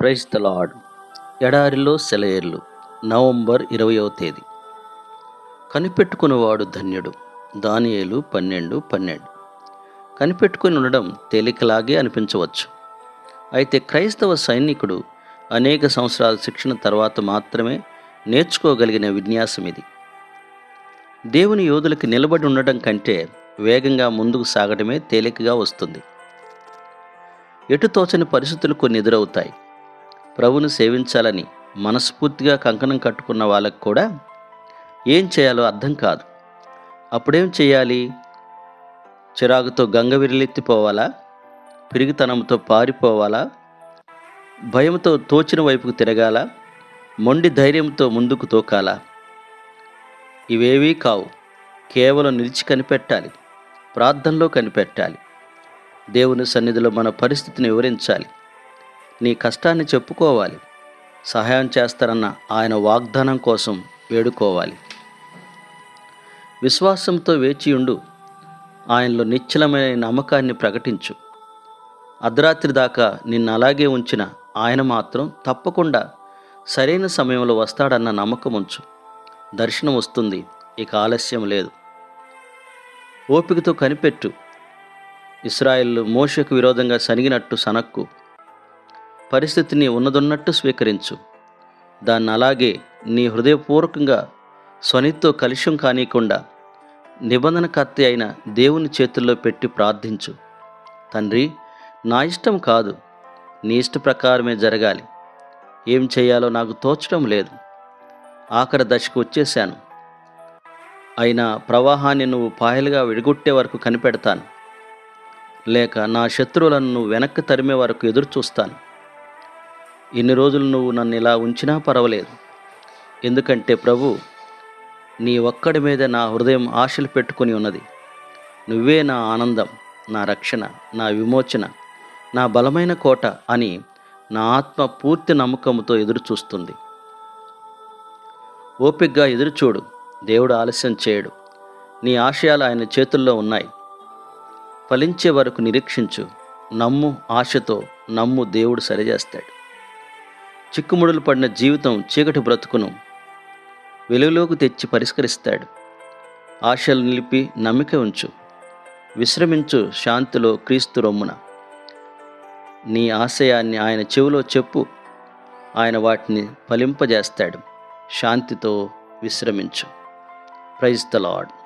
Praise the ఎడారిలో సెలయేర్లు November ఇరవయవ తేదీ. కనిపెట్టుకునేవాడు ధన్యుడు దానియేలు పన్నెండు పన్నెండు. కనిపెట్టుకుని ఉండడం తేలికలాగే అనిపించవచ్చు. అయితే క్రైస్తవ సైనికుడు అనేక సంవత్సరాల శిక్షణ తర్వాత మాత్రమే నేర్చుకోగలిగిన విన్యాసం ఇది. దేవుని యోధులకి నిలబడి ఉండడం కంటే వేగంగా ముందుకు సాగడమే తేలికగా వస్తుంది. ఎటు తోచని పరిస్థితులు కొన్ని ఎదురవుతాయి. ప్రభును సేవించాలని మనస్ఫూర్తిగా కంకణం కట్టుకున్న వాళ్ళకు కూడా ఏం చేయాలో అర్థం కాదు. అప్పుడేం చేయాలి? చిరాకుతో గంగ విరిలెత్తిపోవాలా? పిరిగితనంతో పారిపోవాలా? భయంతో తోచిన వైపుకు తిరగాల? మొండి ధైర్యంతో ముందుకు తోకాలా? ఇవేవీ కావు. కేవలం నిలిచి కనిపెట్టాలి. ప్రార్థనలో కనిపెట్టాలి. దేవుని సన్నిధిలో మన పరిస్థితిని వివరించాలి. నీ కష్టాన్ని చెప్పుకోవాలి. సహాయం చేస్తారన్న ఆయన వాగ్దానం కోసం వేడుకోవాలి. విశ్వాసంతో వేచియుండు. ఆయనలో నిశ్చలమైన నమ్మకాన్ని ప్రకటించు. అర్ధరాత్రి దాకా నిన్ను అలాగే ఉంచిన ఆయన మాత్రం తప్పకుండా సరైన సమయంలో వస్తాడన్న నమ్మకం ఉంచు దర్శనం వస్తుంది. ఇక ఆలస్యం లేదు. ఓపికతో కనిపెట్టు. ఇస్రాయిల్ మోషకు విరోధంగా సనిగినట్టు సనక్కు పరిస్థితిని ఉన్నదున్నట్టు స్వీకరించు. దాన్ని అలాగే నీ హృదయపూర్వకంగా స్వనితో కలుష్యం కానీయకుండా నిబంధనకర్త అయిన దేవుని చేతుల్లో పెట్టి ప్రార్థించు. తండ్రి నా ఇష్టం కాదు. నీ ఇష్ట ప్రకారమే జరగాలి. ఏం చేయాలో నాకు తోచడం లేదు. ఆఖరి దశకు వచ్చేశాను. అయినా ప్రవాహాన్ని నువ్వు పాయలుగా విడగొట్టే వరకు కనిపెడతాను. లేక నా శత్రువులను నువ్వు వెనక్కి తరిమే వరకు ఎదురు చూస్తాను ఇన్ని రోజులు నువ్వు నన్ను ఇలా ఉంచినా పర్వాలేదు. ఎందుకంటే ప్రభు నీ ఒక్కడి మీద నా హృదయం ఆశలు పెట్టుకొని ఉన్నది. నువ్వే నా ఆనందం నా రక్షణ నా విమోచన నా బలమైన కోట అని నా ఆత్మ పూర్తి నమ్మకంతో ఎదురు చూస్తుంది ఓపిగ్గా ఎదురుచూడు దేవుడు ఆలస్యం చేయడు. నీ ఆశయాలు ఆయన చేతుల్లో ఉన్నాయి. ఫలించే వరకు నిరీక్షించు నమ్ము ఆశతో నమ్ము దేవుడు సరిచేస్తాడు. చిక్కుముడులు పడిన జీవితం చీకటి బ్రతుకును వెలుగులోకి తెచ్చి పరిష్కరిస్తాడు. ఆశలు నిలిపి నమ్మిక ఉంచు. విశ్రమించు శాంతిలో క్రీస్తు రొమ్మున. నీ ఆశయాన్ని ఆయన చెవిలో చెప్పు. ఆయన వాటిని ఫలింపజేస్తాడు. శాంతితో విశ్రమించు. Praise the lord